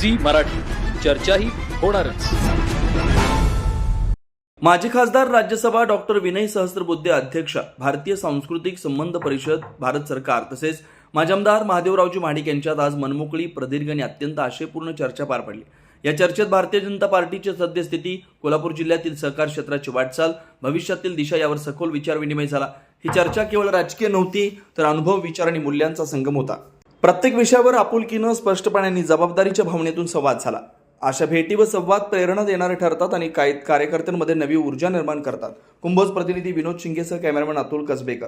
Zee Marathi. चर्चाही होणारच. माजी खासदार राज्यसभा डॉक्टर विनय सहस्त्रबुद्धे अध्यक्ष भारतीय सांस्कृतिक संबंध परिषद भारत सरकार तसेच माजी आमदार महादेवरावजी महाडिक यांच्यात आज मनमोकळी प्रदीर्घ आणि अत्यंत आशयपूर्ण चर्चा पार पडली. या चर्चेत भारतीय जनता पार्टीची सद्यस्थिती कोल्हापूर जिल्ह्यातील सहकार क्षेत्राची वाटचाल भविष्यातील दिशा यावर सखोल विचारविनिमय झाला. ही चर्चा केवळ राजकीय नव्हती तर अनुभव विचार आणि मूल्यांचा संगम होता. प्रत्येक विषयावर आपुलकीनं स्पष्टपणे आणि जबाबदारीच्या भावनेतून संवाद झाला अशा भेटी व संवाद प्रेरणा देणारे ठरतात आणि काय कार्यकर्त्यांमध्ये नवी ऊर्जा निर्माण करतात. कुंभोज प्रतिनिधी विनोद शिंगेसह कॅमेरामॅन अतुल कसबेकर.